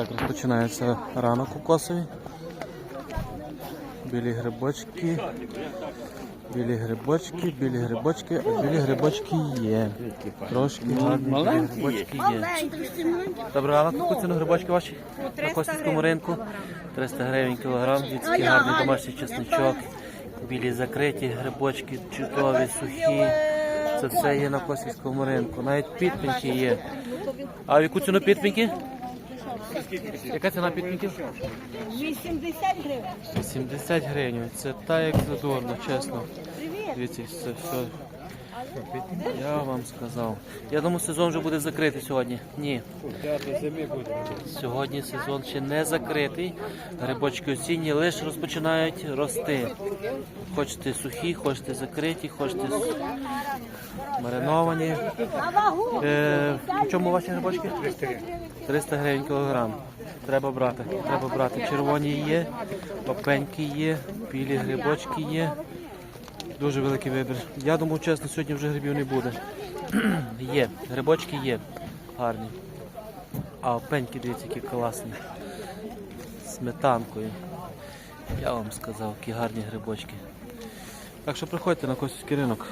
Так, розпочинається ранок у Косові. Білі грибочки. Білі грибочки, білі грибочки, а білі грибочки є. Трошки гарні білі грибочки є. Добрий ранок, яку ціну грибочки ваші на Косівському ринку. 300 гривень кілограм, такий гарний домашній чесничок. Білі закриті грибочки, чудові, сухі. Це все є на Косівському ринку. Навіть підпінки є. А в яку ціну підпінки? Яка ціна підпінків? 80 гривень. 70 гривень. Це так як задорно, чесно. Дивіться, все, все. Я вам сказав. Я думаю, сезон вже буде закритий сьогодні. Ні. Сьогодні сезон ще не закритий. Грибочки осінні лише розпочинають рости. Хочете сухі, хочете закриті, хочете с- мариновані. Е, в чому ваші грибочки? 300 гривень кілограм. Треба брати. Треба брати. Червоні є, опеньки є, білі грибочки є. Дуже великий вибір. Я думав, чесно, сьогодні вже грибів не буде. є, грибочки є. Гарні. А опеньки, дивіться, які класні. Сметанкою. Я вам сказав, які гарні грибочки. Так що приходьте на Косівський ринок.